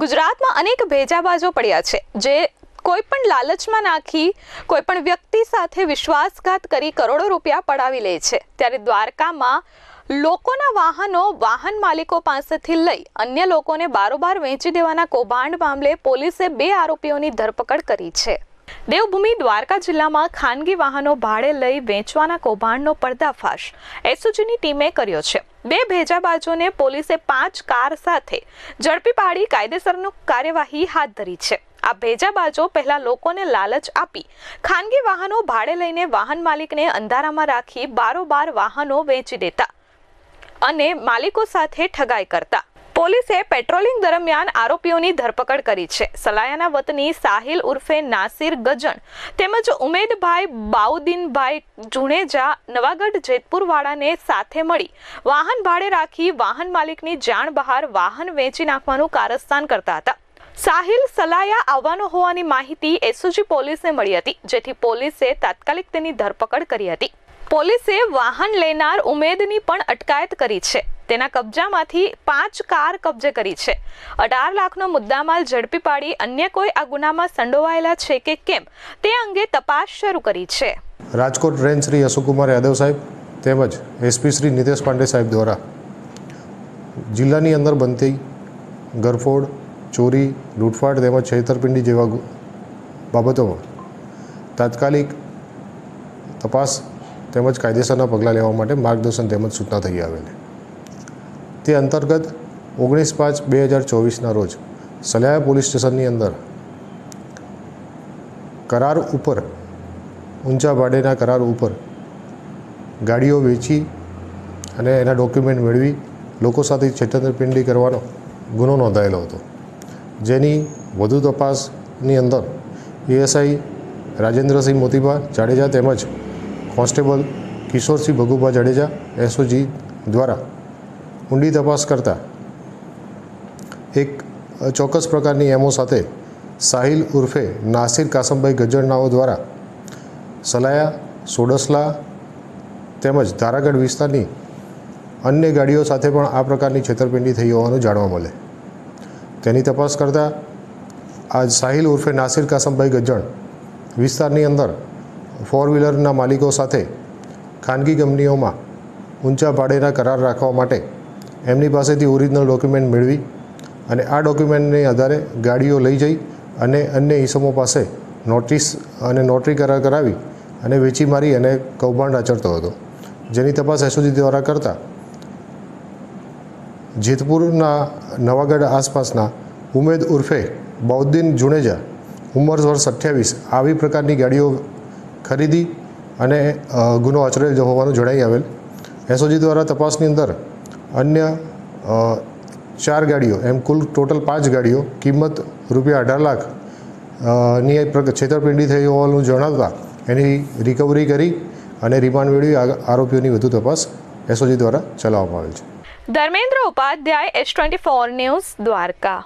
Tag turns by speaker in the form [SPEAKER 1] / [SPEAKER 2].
[SPEAKER 1] ગુજરાતમાં અનેક ભેજાબાજો પડ્યા છે, જે કોઈ પણ લાલચમાં નાખી કોઈ પણ વ્યક્તિ સાથે વિશ્વાસઘાત કરી કરોડો રૂપિયા પડાવી લે છે. ત્યારે દ્વારકામાં લોકોના વાહનો વાહન માલિકો પાસેથી લઈ અન્ય લોકોને બારોબાર વેચી દેવાના કૌભાંડ મામલે પોલીસે બે આરોપીઓની ધરપકડ કરી છે. દેવભૂમિ દ્વારકા જિલ્લામાં ખાનગી વાહનો ભાડે લઈ વેચવાના કૌભાંડનો પર્દાફાશ એસઓજીની ટીમે કર્યો છે. બે ભેજાબાજોને પોલીસે પાંચ કાર સાથે ઝડપી પાડી કાયદેસરનું કાર્યવાહી હાથ ધરી છે. આ ભેજાબાજો પહેલા લોકોને લાલચ આપી ખાનગી વાહનો ભાડે લઈને વાહન માલિકને અંધારામાં રાખી બારોબાર વાહનો વેચી દેતા અને માલિકો સાથે ઠગાઈ કરતા. પોલીસે પેટ્રોલિંગ દરમિયાન આરોપીઓની ધરપકડ કરી છે. સલાયાના વતની સાહિલ ઉર્ફે નાસિર ગજણ તેમજ ઉમેદભાઈ બાઉદ્દીનભાઈ જુણેજા નવાગઢ જેતપુરવાળાને સાથે મળી વાહન ભાડે રાખી વાહન માલિકની જાણ બહાર વાહન વેચી નાખવાનું કારસ્તાન કરતા હતા. સાહિલ સલાયા આવવાનો હોવાની માહિતી એસઓજી પોલીસને મળી હતી, જેથી પોલીસે તાત્કાલિક તેની ધરપકડ કરી હતી. પોલીસે વાહન લેનાર ઉમેદની પણ અટકાયત કરી છે. તેના કબજામાંથી પાંચ કાર કબજે કરી છે. અઢાર લાખનો મુદ્દામાલ ઝડપી પાડી અન્ય કોઈ આ ગુનામાં સંડોવાયેલા છે કે કેમ? તે અંગે તપાસ શરૂ કરી છે.
[SPEAKER 2] રાજકોટ રેન્જ શ્રી અશોકકુમાર યાદવ સાહેબ તેમજ એસપી શ્રી નિતેશ પાંડે સાહેબ દ્વારા જિલ્લાની અંદર બનતી ગરફોડ ચોરી, લૂંટફાટ તેમજ છેતરપિંડી જેવા બાબતોમાં તાત્કાલિક તપાસ તેમજ કાયદેસરના પગલાં લેવા માટે માર્ગદર્શન તેમજ સૂચના થઈ આવેલી. તે અંતર્ગત ઓગણીસ પાંચ બે હજાર ચોવીસના રોજ સલાયા પોલીસ સ્ટેશનની અંદર કરાર ઉપર, ઊંચા ભાડેના કરાર ઉપર ગાડીઓ વેચી અને એના ડોક્યુમેન્ટ મેળવી લોકો સાથે છેતરપિંડી કરવાનો ગુનો નોંધાયેલો હતો. જેની વધુ તપાસની અંદર એએસઆઈ રાજેન્દ્રસિંહ મોતીભા જાડેજા તેમજ કોન્સ્ટેબલ કિશોરસિંહ ભગુભા જાડેજા, એસઓજી દ્વારા ઊંડી તપાસ કરતા એક ચોક્કસ પ્રકારની એમઓ સાથે સાહિલ ઉર્ફે નાસિર કાસમભાઈ ગજરનાઓ દ્વારા સલાયા, સોડસલા તેમજ ધારાગઢ વિસ્તારની અન્ય ગાડીઓ સાથે પણ આ પ્રકારની છેતરપિંડી થઈ હોવાનું જાણવા મળે. તેની તપાસ કરતાં આ સાહિલ ઉર્ફે નાસિર કાસમભાઈ ગજ્જણ વિસ્તારની અંદર ફોર વ્હીલરના માલિકો સાથે ખાનગી કંપનીઓમાં ઊંચા ભાડેના કરાર રાખવા માટે એમની પાસેથી ઓરિજિનલ ડોક્યુમેન્ટ મેળવી અને આ ડોક્યુમેન્ટને આધારે ગાડીઓ લઈ જઈ અને અન્ય ઈસમો પાસે નોટિસ અને નોટરી કરાર કરાવી અને વેચી મારી અને કૌભાંડ આચરતો હતો. જેની તપાસ એસઓજી દ્વારા કરતા જેતપુરના નવાગઢ આસપાસના ઉમેદ ઉર્ફે બૌદ્દીન જુણેજા ઉંમર વર્ષ અઠ્યાવીસ આવી પ્રકારની ગાડીઓ ખરીદી અને ગુનો આચરેલ હોવાનું જણાઈ આવેલ. એસઓજી દ્વારા તપાસની અંદર અન્ય ચાર ગાડીઓ, એમ કુલ ટોટલ પાંચ ગાડીઓ, કિંમત રૂપિયા અઢાર લાખની છેતરપિંડી થઈ હોવાનું જણાવતા, એની રિકવરી કરી અને રિમાન્ડ મેળવી આરોપીઓની વધુ તપાસ એસઓજી દ્વારા ચલાવવામાં આવેલ છે.
[SPEAKER 1] Dharmendra Upadhyay, S twenty four news, Dwarka.